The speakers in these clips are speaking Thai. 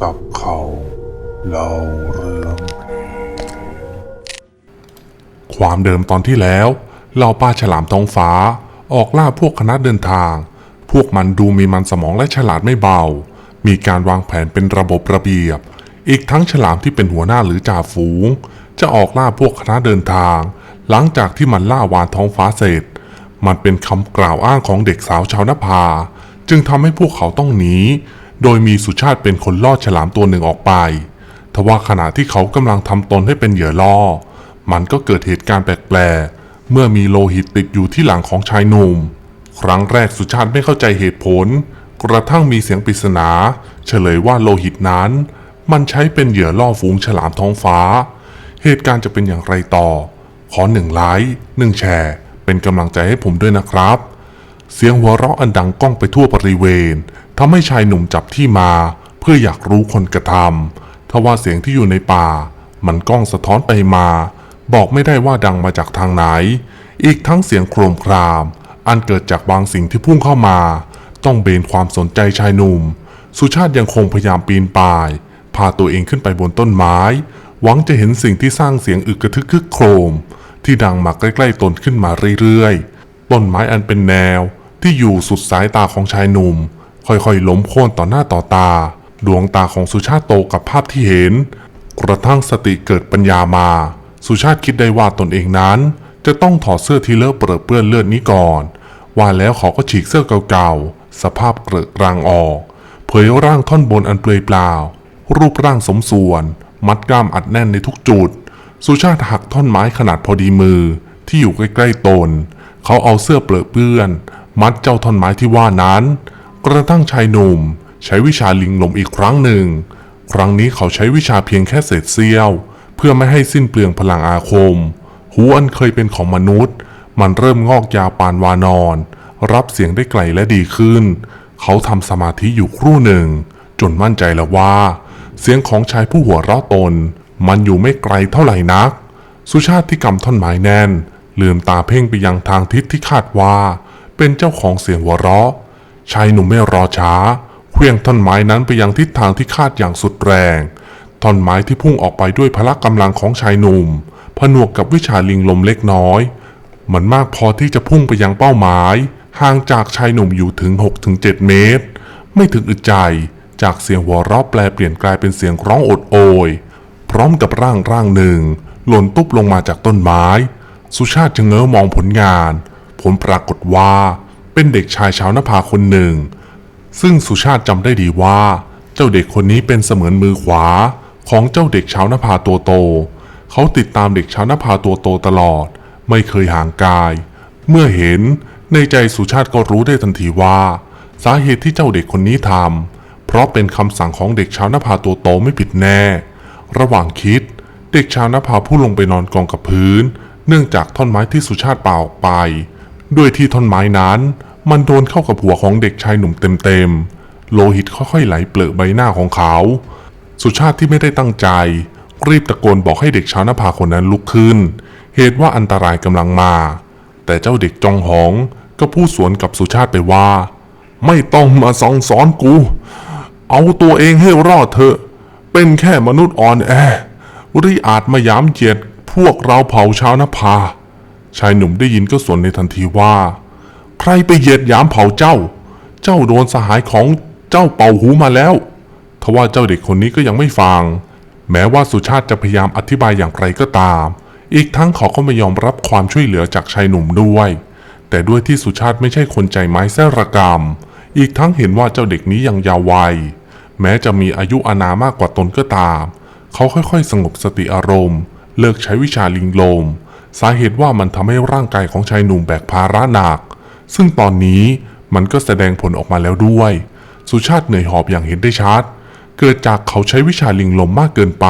จับเขาเล่าเรื่อง ความเดิมตอนที่แล้วเหล่าป้าฉลามท้องฟ้า ออกล่าพวกคณะเดินทาง พวกมันดูมีมันสมองและฉลาดไม่เบา มีการวางแผนเป็นระบบระเบียบ อีกทั้งฉลามที่เป็นหัวหน้าหรือจ่าฝูง จะออกล่าพวกคณะเดินทาง หลังจากที่มันล่าวานท้องฟ้าเสร็จ มันเป็นคำกล่าวอ้างของเด็กสาวชาวนภา จึงทำให้พวกเขาต้องหนี โดยมีสุชาติเป็นคนล่อฉลามตัวหนึ่งออกไป ทว่าขณะที่เขากำลังทำตนให้เป็นเหยื่อล่อ มันก็เกิดเหตุการณ์แปลกๆ เมื่อมีโลหิตติดอยู่ที่หลังของชายหนุ่ม ครั้งแรกสุชาติไม่เข้าใจเหตุผล กระทั่งมีเสียงปริศนา เฉลยว่าโลหิตนั้น มันใช้เป็นเหยื่อล่อฝูงฉลามท้องฟ้า เหตุการณ์จะเป็นอย่างไรต่อ ขอหนึ่งไลค์หนึ่งแชร์ เป็นกำลังใจให้ผมด้วยนะครับ เสียงหัวเราะอันดังก้องไปทั่วบริเวณ ทำให้ชายหนุ่มจับที่มา เพื่ออยากรู้คนกระทำทว่าเสียงที่อยู่ในป่า มันก้องสะท้อนไปมา บอกไม่ได้ว่าดังมาจากทางไหน อีกทั้งเสียงโครมคราม อันเกิดจากบางสิ่งที่พุ่งเข้ามา ต้องเบนความสนใจชายหนุ่ม สุชาติยังคงพยายามปีนป่าย พาตัวเองขึ้นไปบนต้นไม้ หวังจะเห็นสิ่งที่สร้างเสียงอึกกระทึกคึกโครม ที่ดังมาใกล้ๆตนขึ้นมาเรื่อยๆต้นไม้อันเป็นแนวที่อยู่สุดสายตาของชายหนุ่ม ค่อยๆล้มโค่นต่อหน้าต่อตา ดวงตาของสุชาติโตกับภาพที่เห็น กระทั่งสติเกิดปัญญามา สุชาติคิดได้ว่าตนเองนั้น จะต้องถอดเสื้อที่เลอะเปรอะเปื้อนเลือดนี้ก่อน ว่าแล้วเขาก็ฉีกเสื้อเก่าๆ สภาพเกลอะกรางออก เผยร่างท่อนบนอันเปลือยเปล่า รูปร่างสมส่วน มัดกล้ามอัดแน่นในทุกจุด สุชาติหักท่อนไม้ขนาดพอดีมือที่อยู่ใกล้ๆตน เขาเอาเสื้อเปลอะเปื้อน มัดเจ้าท่อนไม้ที่ว่านั้น กระทั่งชายหนุ่มใช้วิชาลิงลมอีกครั้งหนึ่ง ครั้งนี้เขาใช้วิชาเพียงแค่เศษเสี้ยว เพื่อไม่ให้สิ้นเปลืองพลังอาคมหูอันเคยเป็นของมนุษย์ มันเริ่มงอกยาวปานวานอน รับเสียงได้ไกลและดีขึ้น เขาทำสมาธิอยู่ครู่หนึ่ง จนมั่นใจแล้วว่า เสียงของชายผู้หัวเราะตน มันอยู่ไม่ไกลเท่าไหร่นัก สุชาติที่กำท่อนไม้แน่น ลืมตาเพ่งไปยังทางทิศที่คาดว่า เป็นเจ้าของเสียงหัวเราะ ชายหนุ่มไม่รอช้าเคลื่องท่อนไม้นั้นไปยังทิศทางที่คาดอย่างสุดแรง ท่อนไม้ที่พุ่งออกไปด้วยพละกำลังของชายหนุ่ม ผนวกกับวิชาลิงลมเล็กน้อย มันมากพอที่จะพุ่งไปยังเป้าหมาย ห่างจากชายหนุ่มอยู่ถึง 6-7 เมตร ไม่ถึงอึดใจ จากเสียงหัวเราะแปลเปลี่ยนกลายเป็นเสียงร้องโอดโอย พร้อมกับร่างร่างหนึ่ง หล่นตุ๊บลงมาจากต้นไม้ สุชาติจะเง้อมองผลงาน ผลปรากฏว่า เป็นเด็กชายชาวนภาคนหนึ่ง ซึ่งสุชาติจำได้ดีว่า เจ้าเด็กคนนี้เป็นเสมือนมือขวา ของเจ้าเด็กชาวนภาตัวโต เขาติดตามเด็กชาวนภาตัวโตตลอด ไม่เคยห่างกาย เมื่อเห็นในใจสุชาติก็รู้ได้ทันทีว่า สาเหตุที่เจ้าเด็กคนนี้ทำเพราะเป็นคำสั่งของเด็กชาวนภาตัวโตไม่ผิดแน่ ระหว่างคิด เด็กชาวนภาผู้ลงไปนอนกองกับพื้น เนื่องจากท่อนไม้ที่สุชาติป่าออกไป ด้วยที่ท่อนไม้นั้น มันโดนเข้ากับหัวของเด็กชายหนุ่มเต็มๆ โลหิตค่อยๆไหลเปลือใบหน้าของเขา สุชาติที่ไม่ได้ตั้งใจ รีบตะโกนบอกให้เด็กชาวนภาคนนั้นลุกขึ้น เหตุว่าอันตรายกำลังมา แต่เจ้าเด็กจองหองก็พูดสวนกับสุชาติไปว่า ไม่ต้องมาสองสอนกู เอาตัวเองให้รอดเถอะ เป็นแค่มนุษย์อ่อนแอริอาจมาย้ำเจียดพวกเราเผ่าชาวนภา ชายหนุ่มได้ยินก็สวนในทันทีว่า ใครไปเหยียดหยามเผ่าเจ้า เจ้าโดนสหายของเจ้าเป่าหูมาแล้ว ทว่าเจ้าเด็กคนนี้ก็ยังไม่ฟัง แม้ว่าสุชาติจะพยายามอธิบายอย่างไรก็ตาม อีกทั้งเขาก็ไม่ยอมรับความช่วยเหลือจากชายหนุ่มด้วย แต่ด้วยที่สุชาติไม่ใช่คนใจไม้แสระกรรม อีกทั้งเห็นว่าเจ้าเด็กนี้ยังยาววัย แม้จะมีอายุอานามากกว่าตนก็ตาม เขาค่อยๆ สงบสติอารมณ์ เลิกใช้วิชาลิงลม สาเหตุว่ามันทำให้ร่างกายของชายหนุ่มแบกภาระหนัก ซึ่งตอนนี้มันก็แสดงผลออกมาแล้วด้วย สุชาติเหนื่อยหอบอย่างเห็นได้ชัด เกิดจากเขาใช้วิชาลิงลมมากเกินไป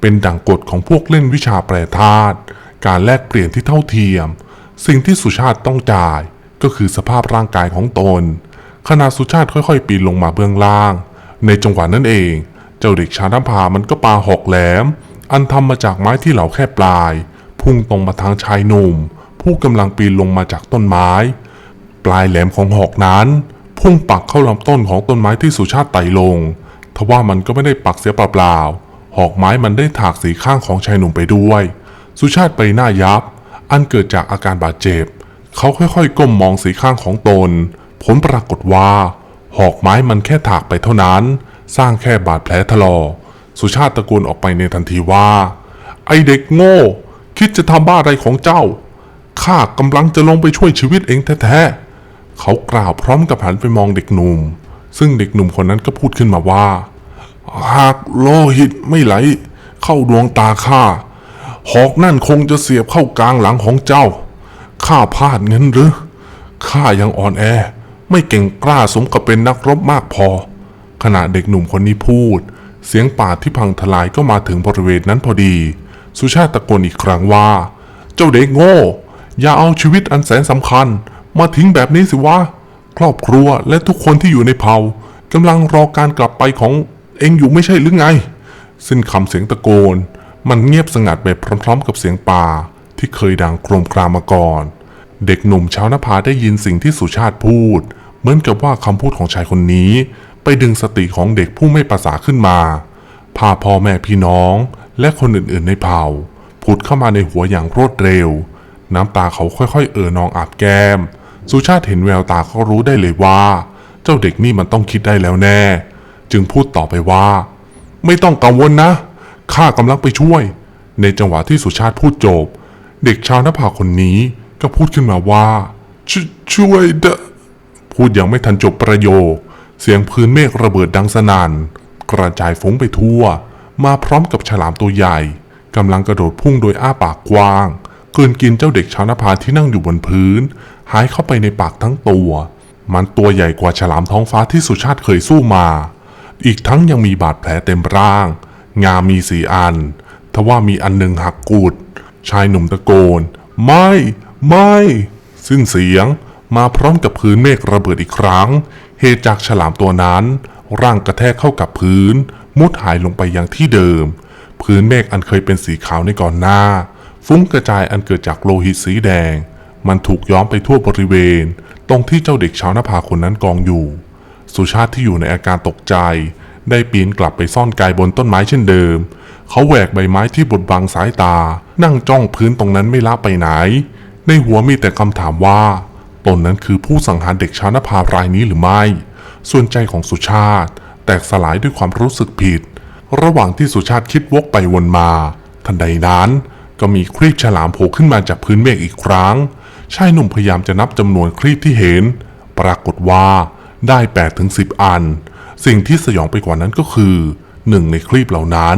เป็นดั่งกฎของพวกเล่นวิชาแปรธาตุ การแลกเปลี่ยนที่เท่าเทียม สิ่งที่สุชาติต้องจ่าย ก็คือสภาพร่างกายของตน ขณะสุชาติค่อยๆ ปีนลงมาเบื้องล่าง ในจังหวะนั้นเอง เจ้าเด็กชาวนภามันก็ปาหอกแหลม อันทำมาจากไม้ที่เหลาแค่ปลาย พุ่งตรงมาทางชายหนุ่ม ผู้กำลังปีนลงมาจากต้นไม้ ปลายแหลมของหอกนั้น พุ่งปักเข้าลำต้นของต้นไม้ที่สุชาติไต่ลง ทว่ามันก็ไม่ได้ปักเสียเปล่าๆหอกไม้มันได้ถากสีข้างของชายหนุ่มไปด้วย สุชาติไปหน้ายับ อันเกิดจากอาการบาดเจ็บ เขาค่อยๆ ก้มมองสีข้างของตน ผลปรากฏว่า หอกไม้มันแค่ถากไปเท่านั้น สร้างแค่บาดแผลถลอกสุชาติตะโกนออกไปในทันทีว่า ไอเด็กโง่ คิดจะทำบ้าอะไรของเจ้าข้ากำลังจะลงไปช่วยชีวิตเองแท้ๆ เขากล่าวพร้อมกับหันไปมองเด็กหนุ่ม ซึ่งเด็กหนุ่มคนนั้นก็พูดขึ้นมาว่า หากโลหิตไม่ไหล เข้าดวงตาข้าหอกนั่นคงจะเสียบเข้ากลางหลังของเจ้า ข้าพลาดเงินหรือ ข้ายังอ่อนแอ ไม่เก่งกล้าสมกับเป็นนักรบมากพอ ขณะเด็กหนุ่มคนนี้พูด เสียงป่าดที่พังทลายก็มาถึงบริเวณนั้นพอดี สุชาติตะโกนอีกครั้งว่า เจ้าเด็กโง่ อย่าเอาชีวิตอันแสนสำคัญ มาทิ้งแบบนี้สิวะ ครอบครัวและทุกคนที่อยู่ในเผ่ากำลังรอการกลับไปของเองอยู่ไม่ใช่หรือไง สิ้นคำเสียงตะโกน มันเงียบสงัดไปพร้อมๆ กับเสียงป่าที่เคยดังโครมครามมาก่อน เด็กหนุ่มชาวนภาได้ยินสิ่งที่สุชาติพูด เหมือนกับว่าคำพูดของชายคนนี้ ไปดึงสติของเด็กผู้ไม่ประสาขึ้นมาพาพ่อแม่พี่น้องและคนอื่นๆในเผ่าผุดเข้ามาในหัวอย่างรวดเร็ว น้ำตาเขาค่อยๆ เอ่อนองอาบแก้ม สุชาติเห็นแววตาเขารู้ได้เลยว่า เจ้าเด็กนี่มันต้องคิดได้แล้วแน่ จึงพูดต่อไปว่า ไม่ต้องกังวลนะข้ากำลังไปช่วย ในจังหวะที่สุชาติพูดจบ เด็กชาวนภาคนนี้ก็พูดขึ้นมาว่าชช่วยเดพูดยังไม่ทันจบประโยค เสียงพื้นเมฆระเบิดดังสนัน่นกระจายฟุ้งไปทั่ว มาพร้อมกับฉลามตัวใหญ่กำลังกระโดดพุ่งโดยอ้าปากกว้างกลืนกินเจ้าเด็กชาวนภาที่นั่งอยู่บนพื้น หายเข้าไปในปากทั้งตัว มันตัวใหญ่กว่าฉลามท้องฟ้าที่สุชาติเคยสู้มา อีกทั้งยังมีบาดแผลเต็มร่าง งามีสีอัน ทว่ามีอันหนึ่งหักกูด ชายหนุ่มตะโกน ไม่ ไม่ สิ้นเสียงมาพร้อมกับพื้นเมฆระเบิดอีกครั้ง เหตุจากฉลามตัวนั้น ร่างกระแทกเข้ากับพื้น มุดหายลงไปยังที่เดิม พื้นเมฆอันเคยเป็นสีขาวในก่อนหน้า ฟุ้งกระจายอันเกิดจากโลหิตสีแดง มันถูกย้อมไปทั่วบริเวณ ตรงที่เจ้าเด็กชาวนภาคนนั้นกองอยู่ สุชาติที่อยู่ในอาการตกใจ ได้ปีนกลับไปซ่อนกายบนต้นไม้เช่นเดิม เขาแหวกใบไม้ที่บดบังสายตา นั่งจ้องพื้นตรงนั้นไม่ละไปไหน ในหัวมีแต่คำถามว่าตนนั้นคือผู้สังหารเด็กชาวนภารายนี้หรือไม่ ส่วนใจของสุชาติ แตกสลายด้วยความรู้สึกผิด ระหว่างที่สุชาติคิดวกไปวนมา ทันใดนั้น ก็มีครีบฉลามโผล่ขึ้นมาจากพื้นเมฆอีกครั้ง ชายหนุ่มพยายามจะนับจำนวนครีบที่เห็น ปรากฏว่าได้8ถึง10 อัน สิ่งที่สยองไปกว่านั้นก็คือหนึ่งในครีบเหล่านั้น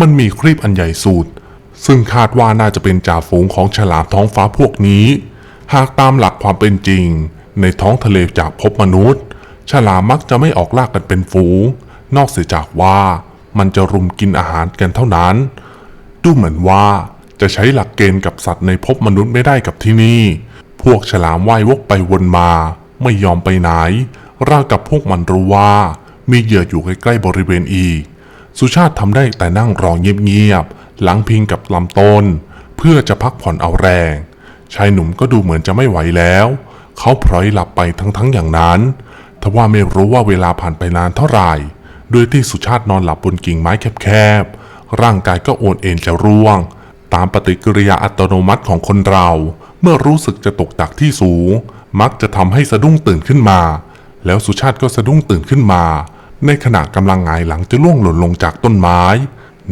มันมีครีบอันใหญ่สุดซึ่งคาดว่าน่าจะเป็นจ่าฝูงของฉลามท้องฟ้าพวกนี้ หากตามหลักความเป็นจริง ในท้องทะเลจากพบมนุษย์ ฉลามมักจะไม่ออกล่ากันเป็นฝูง นอกเสียจากว่ามันจะรุมกินอาหารกันเท่านั้น ดูเหมือนว่าจะใช้หลักเกณฑ์กับสัตว์ในภพมนุษย์ไม่ได้กับที่นี่ พวกฉลามว่ายวกไปวนมา ไม่ยอมไปไหน ราวกับพวกมันรู้ว่า มีเหยื่ออยู่ใกล้ๆบริเวณอีก สุชาติทำได้แต่นั่งรอเงียบๆ หลังพิงกับลำต้น เพื่อจะพักผ่อนเอาแรง ชายหนุ่มก็ดูเหมือนจะไม่ไหวแล้ว เขาพลอยหลับไปทั้งๆอย่างนั้น ทว่าไม่รู้ว่าเวลาผ่านไปนานเท่าไหร่โดยที่สุชาตินอนหลับบนกิ่งไม้แคบๆ ร่างกายก็โอนเอ็นจะร่วง ตามปฏิกิริยาอัตโนมัติของคนเรา เมื่อรู้สึกจะตกจากที่สูง มักจะทำให้สะดุ้งตื่นขึ้นมา แล้วสุชาติก็สะดุ้งตื่นขึ้นมา ในขณะกำลังงายหลังจะล่วงหล่นลงจากต้นไม้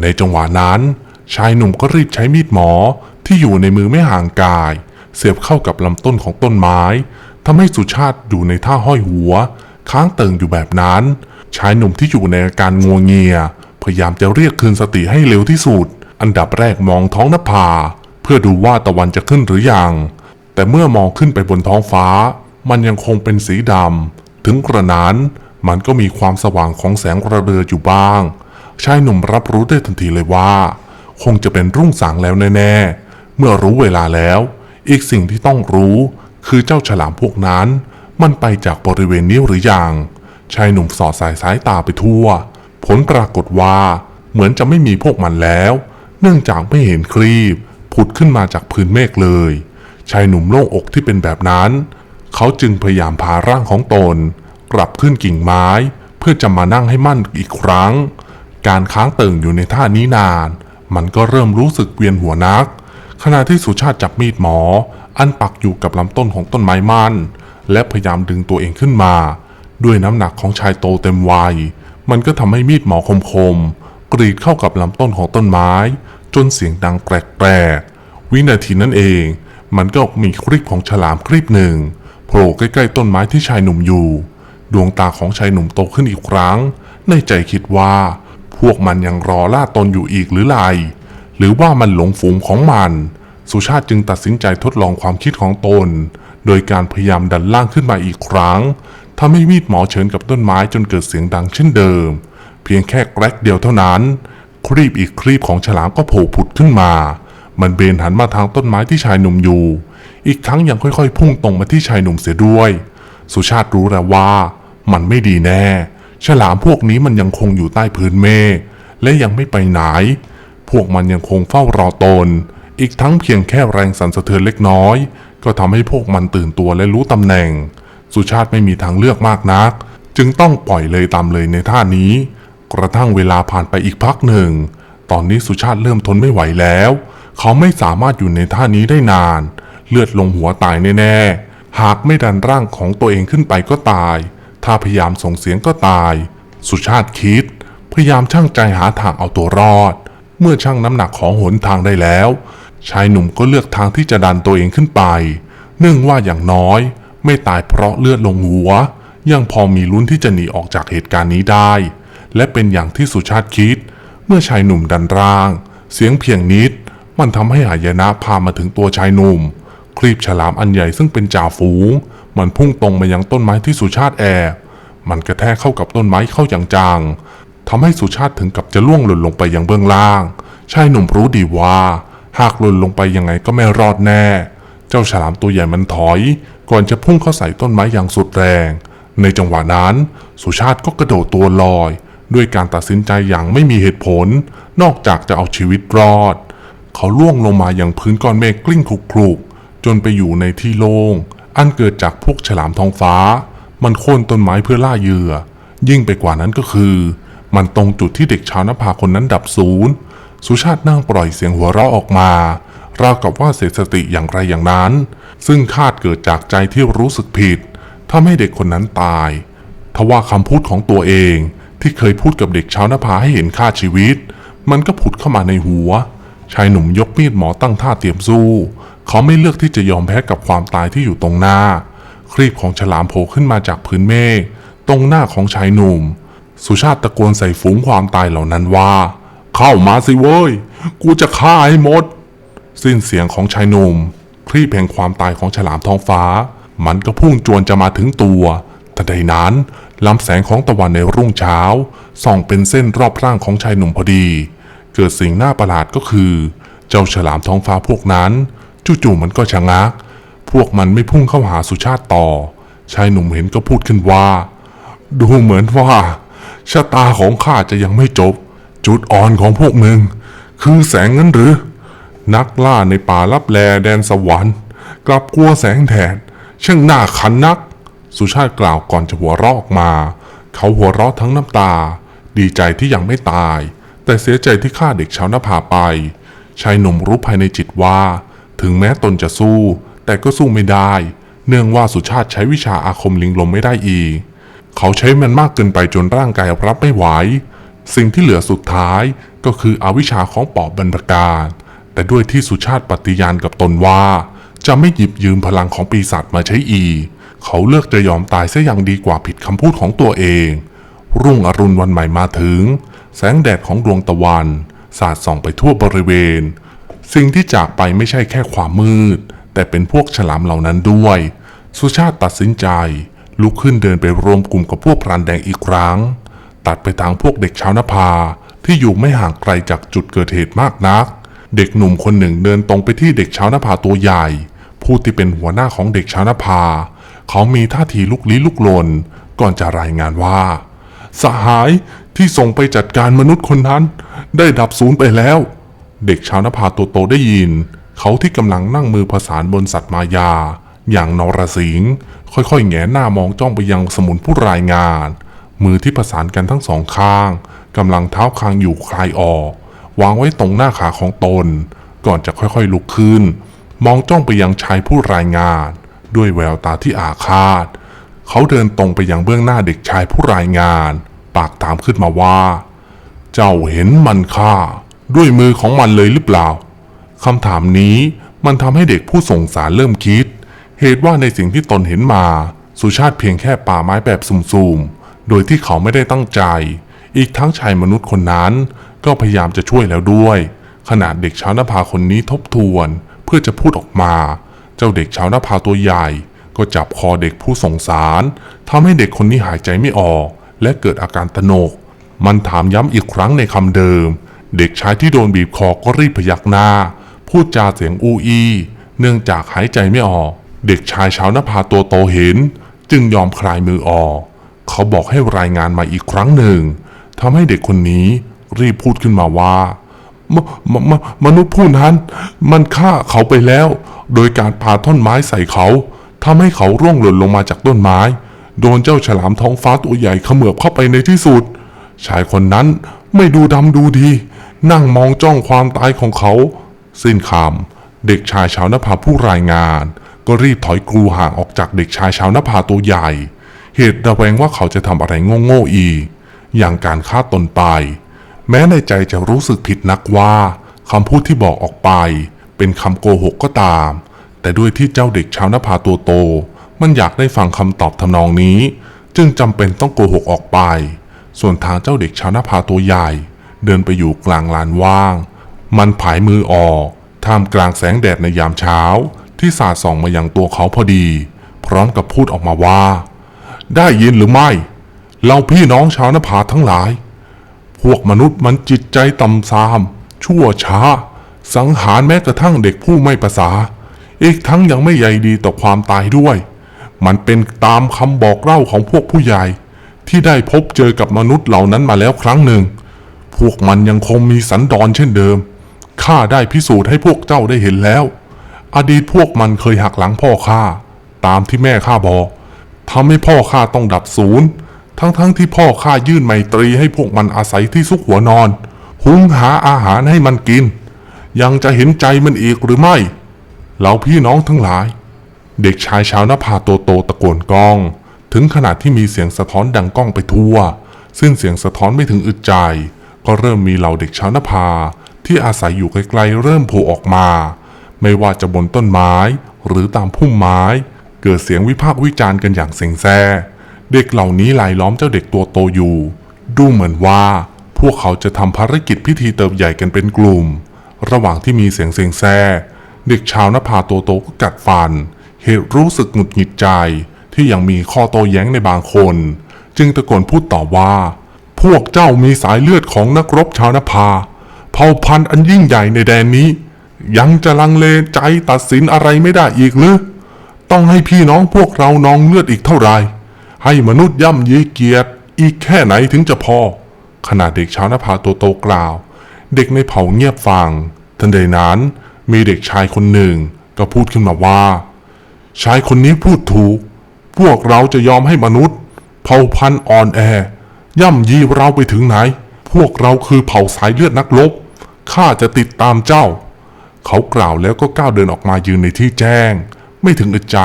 ในจังหวะนั้น ชายหนุ่มก็รีบใช้มีดหมอที่อยู่ในมือไม่ห่างกาย เสียบเข้ากับลำต้นของต้นไม้ทำให้สุชาติอยู่ในท่าห้อยหัว ค้างเติ่งอยู่แบบนั้น ชายหนุ่มที่อยู่ในอาการงัวเงีย พยายามจะเรียกคืนสติให้เร็วที่สุด อันดับแรกมองท้องนภา พื่อดูว่าตะวันจะขึ้นหรือยัง แต่เมื่อมองขึ้นไปบนท้องฟ้า มันยังคงเป็นสีดำ ถึงกระนั้น มันก็มีความสว่างของแสงระเรืออยู่บ้าง ชายหนุ่มรับรู้ได้ทันทีเลยว่า คงจะเป็นรุ่งสางแล้วแน่ๆ เมื่อรู้เวลาแล้ว อีกสิ่งที่ต้องรู้ คือเจ้าฉลามพวกนั้น มันไปจากบริเวณนี้หรือยัง ชายหนุ่มสอดสายสายตาไปทั่ว ผลปรากฏว่า เหมือนจะไม่มีพวกมันแล้ว เนื่องจากไม่เห็นครีบ ผุดขึ้นมาจากพื้นเมฆเลย ชายหนุ่มโล่งอกที่เป็นแบบนั้น เขาจึงพยายามพาร่างของตน กลับขึ้นกิ่งไม้ เพื่อจะมานั่งให้มั่นอีกครั้ง การค้างเติ่งอยู่ในท่านี้นาน มันก็เริ่มรู้สึกเวียนหัวนัก ขณะที่สุชาติจับมีดหมอ อันปักอยู่กับลำต้นของต้นไม้มันและพยายามดึงตัวเองขึ้นมา ด้วยน้ำหนักของชายโตเต็มวัย มันก็ทำให้มีดหมอคมๆกรีดเข้ากับลำต้นของต้นไม้ จนเสียงดังแปลกๆวินาทีนั้นเอง มันก็มีครีบของฉลามครีบหนึ่งโผล่ใกล้ๆต้นไม้ที่ชายหนุ่มอยู่ ดวงตาของชายหนุ่มโตขึ้นอีกครั้ง ในใจคิดว่า พวกมันยังรอล่าตนอยู่อีกหรือไร หรือว่ามันหลงฝูงของมัน สุชาติจึงตัดสินใจทดลองความคิดของตน โดยการพยายามดันล่างขึ้นมาอีกครั้งทำให้มีดหมอเฉินกับต้นไม้จนเกิดเสียงดังเช่นเดิม เพียงแค่แกรกเดียวเท่านั้น ครีบอีกครีบของฉลามก็โผล่ผุดขึ้นมา มันเบนหันมาทางต้นไม้ที่ชายหนุ่มอยู่ อีกทั้งยังค่อยๆ พุ่งตรงมาที่ชายหนุ่มเสียด้วย สุชาติรู้แล้วว่ามันไม่ดีแน่ ฉลามพวกนี้มันยังคงอยู่ใต้พื้นเมฆและยังไม่ไปไหน พวกมันยังคงเฝ้ารอตน อีกทั้งเพียงแค่แรงสั่นสะเทือนเล็กน้อย ก็ทำให้พวกมันตื่นตัวและรู้ตำแหน่ง สุชาติไม่มีทางเลือกมากนัก จึงต้องปล่อยเลยตามเลยในท่านี้ กระทั่งเวลาผ่านไปอีกพักหนึ่ง ตอนนี้สุชาติเริ่มทนไม่ไหวแล้ว เขาไม่สามารถอยู่ในท่านี้ได้นาน เลือดลงหัวตายแน่ๆ หากไม่ดันร่างของตัวเองขึ้นไปก็ตาย ถ้าพยายามส่งเสียงก็ตาย สุชาติคิด พยายามช่างใจหาทางเอาตัวรอด เมื่อชั่งน้ำหนักของหนทางได้แล้ว ชายหนุ่มก็เลือกทางที่จะดันตัวเองขึ้นไป เนื่องว่าอย่างน้อย ไม่ตายเพราะเลือดลงหัว ยังพอมีลุ้นที่จะหนีออกจากเหตุการณ์นี้ได้ และเป็นอย่างที่สุชาติคิด เมื่อชายหนุ่มดันร่าง เสียงเพียงนิด มันทำให้หายนะพามาถึงตัวชายหนุ่ม ครีบฉลามอันใหญ่ซึ่งเป็นจ่าฝูง มันพุ่งตรงมายังต้นไม้ที่สุชาติแอบมันกระแทกเข้ากับต้นไม้เข้าอย่างจังทำให้สุชาติถึงกับจะล่วงหล่นลงไปยังเบื้องล่าง ชายหนุ่มรู้ดีว่า หากหล่นลงไปยังไงก็ไม่รอดแน่ เจ้าฉลามตัวใหญ่มันถอย ก่อนจะพุ่งเข้าใส่ต้นไม้อย่างสุดแรง ในจังหวะนั้น สุชาติก็กระโดดตัวลอย ด้วยการตัดสินใจอย่างไม่มีเหตุผล นอกจากจะเอาชีวิตรอด เขาล่วงลงมาอย่างพื้นก้อนเมฆกลิ้งคลุกๆจนไปอยู่ในที่โล่งอันเกิดจากพวกฉลามทองฟ้า มันโค่นต้นไม้เพื่อล่าเหยื่อ ยิ่งไปกว่านั้นก็คือ มันตรงจุดที่เด็กชาวนภาคนนั้นดับศูนย์สุชาตินั่งปล่อยเสียงหัวเราะออกมาราวกับว่าเสียสติอย่างไรอย่างนั้น ซึ่งคาดเกิดจากใจที่รู้สึกผิดทำให้เด็กคนนั้นตาย ทว่าคำพูดของตัวเอง ที่เคยพูดกับเด็กชาวนภาให้เห็นค่าชีวิต มันก็ผุดเข้ามาในหัว ชายหนุ่มยกมีดหมอตั้งท่าเตรียมสู้ เขาไม่เลือกที่จะยอมแพ้กับความตายที่อยู่ตรงหน้า ครีบของฉลามโผล่ขึ้นมาจากพื้นเมฆตรงหน้าของชายหนุ่ม สุชาติตะโกนใส่ฝูงความตายเหล่านั้นว่า เข้ามาสิเว้ย กูจะฆ่าให้หมด สิ้นเสียงของชายหนุ่มครีบแห่งความตายของฉลามท้องฟ้า มันก็พุ่งจวนจะมาถึงตัว ทันใดนั้นลำแสงของตะวันในรุ่งเช้า ส่องเป็นเส้นรอบร่างของชายหนุ่มพอดี เกิดสิ่งน่าประหลาดก็คือ เจ้าฉลามท้องฟ้าพวกนั้น จู่ๆมันก็ชะงัก พวกมันไม่พุ่งเข้าหาสุชาติต่อ ชายหนุ่มเห็นก็พูดขึ้นว่า ดูเหมือนว่าชะตาของข้าจะยังไม่จบ จุดอ่อนของพวกมึง คือแสงนั้นหรือ นักล่าในป่าลับแลแดนสวรรค์ กลับกลัวแสงแดดช่างน่าขันนัก สุชาติกล่าวก่อนจะหัวเราะออกมา เขาหัวเราะทั้งน้ำตา ดีใจที่ยังไม่ตาย แต่เสียใจที่ฆ่าเด็กชาวนภาไป ชายหนุ่มรู้ภายในจิตว่า ถึงแม้ตนจะสู้ แต่ก็สู้ไม่ได้ เนื่องว่าสุชาติใช้วิชาอาคมลิงลมไม่ได้อีก เขาใช้มันมากเกินไปจนร่างกายรับไม่ไหว สิ่งที่เหลือสุดท้ายก็คืออวิชาของปอบบรรพการแต่ด้วยที่สุชาติปฏิญาณกับตนว่า จะไม่หยิบยืมพลังของปีศาจมาใช้อีก เขาเลือกจะยอมตายเสียยังดีกว่าผิดคำพูดของตัวเอง รุ่งอรุณวันใหม่มาถึง แสงแดดของดวงตะวันสาดส่องไปทั่วบริเวณ สิ่งที่จากไปไม่ใช่แค่ความมืด แต่เป็นพวกฉลามเหล่านั้นด้วย สุชาติตัดสินใจ ลุกขึ้นเดินไปรวมกลุ่มกับพวกพรานแดงอีกครั้ง ตัดไปทางพวกเด็กชาวนภาที่อยู่ไม่ห่างไกลจากจุดเกิดเหตุมากนัก เด็กหนุ่มคนหนึ่งเดินตรงไปที่เด็กชาวนภาตัวใหญ่ ผู้ที่เป็นหัวหน้าของเด็กชาวนภา เขามีท่าทีลุกลี้ลุกลน ก่อนจะรายงานว่า สหายที่ส่งไปจัดการมนุษย์คนนั้น ได้ดับศูนย์ไปแล้ว เด็กชาวนภาตัวโตได้ยิน เขาที่กำลังนั่งมือผสานบนสัตว์มายา อย่างนรสิงห์ค่อยๆแงหน้ามองจ้องไปยังสมุนผู้รายงาน มือที่ประสานกันทั้งสองข้างกำลังเท้าคางอยู่คลายออก วางไว้ตรงหน้าขาของตน ก่อนจะค่อยๆลุกขึ้น มองจ้องไปยังชายผู้รายงาน ด้วยแววตาที่อาฆาต เขาเดินตรงไปยังเบื้องหน้าเด็กชายผู้รายงาน ปากถามขึ้นมาว่า เจ้าเห็นมันฆ่า ด้วยมือของมันเลยหรือเปล่าคำถามนี้มันทำให้เด็กผู้ส่งสารเริ่มคิด เหตุว่าในสิ่งที่ตนเห็นมา สุชาติเพียงแค่ป่าไม้แบบสุ่มๆ โดยที่เขาไม่ได้ตั้งใจ อีกทั้งชายมนุษย์คนนั้น ก็พยายามจะช่วยแล้วด้วย ขนาดเด็กชาวนภาคนนี้ทบทวน เพื่อจะพูดออกมา เจ้าเด็กชาวนภาตัวใหญ่ ก็จับคอเด็กผู้สงสารทำให้เด็กคนนี้หายใจไม่ออก และเกิดอาการตระหนก มันถามย้ำอีกครั้งในคำเดิม เด็กชายที่โดนบีบคอก็รีบพยักหน้า พูดจาเสียงอูอี เนื่องจากหายใจไม่ออก เด็กชายชาวนภาตัวโตเห็น จึงยอมคลายมือออก เขาบอกให้รายงานมาอีกครั้งหนึ่งทำให้เด็กคนนี้รีบพูดขึ้นมาว่า มมมมนุษย์ผู้นั้น มันฆ่าเขาไปแล้ว โดยการพาท่อนไม้ใส่เขาทำให้เขาร่วงหล่นลงมาจากต้นไม้ โดนเจ้าฉลามท้องฟ้าตัวใหญ่เขมือบเข้าไปในที่สุด ชายคนนั้นไม่ดูดำดูดี นั่งมองจ้องความตายของเขา สิ้นคำเด็กชายชาวนภาผู้รายงาน ก็รีบถอยกรูห่างออกจากเด็กชายชาวนภาตัวใหญ่ เหตุระแวงว่าเขาจะทำอะไรโง่ๆอีกอย่างการฆ่าตนไป แม้ในใจจะรู้สึกผิดนักว่าคำพูดที่บอกออกไป เป็นคำโกหกก็ตาม แต่ด้วยที่เจ้าเด็กชาวนภาตัวโต มันอยากได้ฟังคำตอบทำนองนี้ จึงจำเป็นต้องโกหกออกไป ส่วนทางเจ้าเด็กชาวนภาตัวใหญ่ เดินไปอยู่กลางลานว่าง มันผายมือออกท่ามกลางแสงแดดในยามเช้า ที่สาดส่องมายังตัวเขาพอดี พร้อมกับพูดออกมาว่า ได้ยินหรือไม่ เราพี่น้องชาวนภาทั้งหลาย พวกมนุษย์มันจิตใจต่ำทราม ชั่วช้า สังหารแม้กระทั่งเด็กผู้ไม่ประสาอีกทั้งยังไม่ใยดีต่อความตายด้วย มันเป็นตามคำบอกเล่าของพวกผู้ใหญ่ ที่ได้พบเจอกับมนุษย์เหล่านั้นมาแล้วครั้งหนึ่ง พวกมันยังคงมีสันดอนเช่นเดิม ข้าได้พิสูจน์ให้พวกเจ้าได้เห็นแล้ว อดีตพวกมันเคยหักหลังพ่อข้า ตามที่แม่ข้าบอกทำให้พ่อข้าต้องดับศูนย์ ทั้งๆทที่พ่อข้ายื่นไมตรีให้พวกมันอาศัยที่ซุกหัวนอน หุงหาอาหารให้มันกิน ยังจะเห็นใจมันอีกหรือไม่เราพี่น้องทั้งหลาย เด็กชายชาวนภาโตโตตะโกนก้อง ถึงขนาดที่มีเสียงสะท้อนดังก้องไปทั่ว ซึ่งเสียงสะท้อนไม่ถึงอึดใจ ก็เริ่มมีเหล่าเด็กชาวนภาที่อาศัยอยู่ไกลๆเริ่มโผล่ออกมา ไม่ว่าจะบนต้นไม้หรือตามพุ่มไม้ เกิดเสียงวิพากษ์วิจารณ์กันอย่างเซ็งแซ่ เด็กเหล่านี้ลายล้อมเจ้าเด็กตัวโตอยู่ ดูเหมือนว่า พวกเขาจะทำภารกิจพิธีเติบใหญ่กันเป็นกลุ่ม ระหว่างที่มีเสียงเซ็งแซ่เด็กชาวนภาตัวโตก็กัดฟัน เหตุรู้สึกหงุดหงิดใจที่ยังมีข้อโต้แย้งในบางคน จึงตะโกนพูดต่อว่า พวกเจ้ามีสายเลือดของนักรบชาวนภา เผ่าพันธุ์อันยิ่งใหญ่ในแดนนี้ ยังจะลังเลใจตัดสินอะไรไม่ได้อีกหรือต้องให้พี่น้องพวกเรานองเลือดอีกเท่าไหร่ ให้มนุษย์ย่ำยีเกียรติ อีกแค่ไหนถึงจะพอขณะเด็กชาวนภาตัวโตกล่าว เด็กในเผ่าเงียบฟัง ทันใดนั้นมีเด็กชายคนหนึ่งก็พูดขึ้นมาว่า ชายคนนี้พูดถูก พวกเราจะยอมให้มนุษย์ เผ่าพันธุ์อ่อนแอ ย่ำยีเราไปถึงไหน พวกเราคือเผ่าสายเลือดนักรบข้าจะติดตามเจ้า เขากล่าวแล้วก็ก้าวเดินออกมายืนในที่แจ้ง ไม่ถึงอึดใจ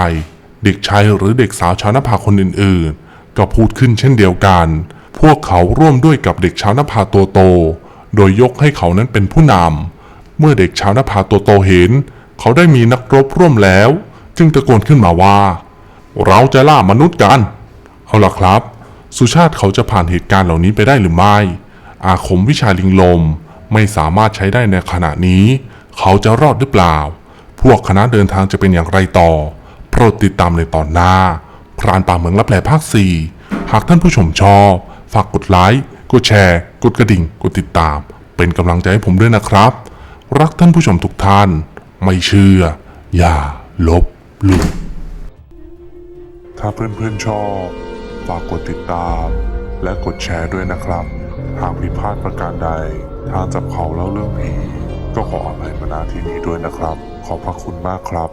เด็กชายหรือเด็กสาวชาวนภาคนอื่นๆ ก็พูดขึ้นเช่นเดียวกัน พวกเขาร่วมด้วยกับเด็กชาวนภาตัวโต โดยยกให้เขานั้นเป็นผู้นำ เมื่อเด็กชาวนภาตัวโตเห็น เขาได้มีนักรบร่วมแล้ว จึงตะโกนขึ้นมาว่า เราจะล่ามนุษย์กัน เอาล่ะครับ สุชาติเขาจะผ่านเหตุการณ์เหล่านี้ไปได้หรือไม่ อาคมวิชาลิงลมไม่สามารถใช้ได้ในขณะนี้ เขาจะรอดหรือเปล่า พวกคณะเดินทางจะเป็นอย่างไรต่อ โปรดติดตามในตอนหน้า พรานป่าเมืองรับแลภาค 4 หากท่านผู้ชมชอบ ฝากกดไลค์ กดแชร์ กดกระดิ่ง กดติดตาม เป็นกำลังใจให้ผมด้วยนะครับ รักท่านผู้ชมทุกท่าน ไม่เชื่อ อย่าลบหลู่ถ้าเพื่อนๆชอบ ฝากกดติดตาม และกดแชร์ด้วยนะครับ หากผิดพลาดประการใด ทางจับเขาเล่าเรื่องผีก็ขออภัยมาณที่นี้ด้วยนะครับ ขอบพระคุณมากครับ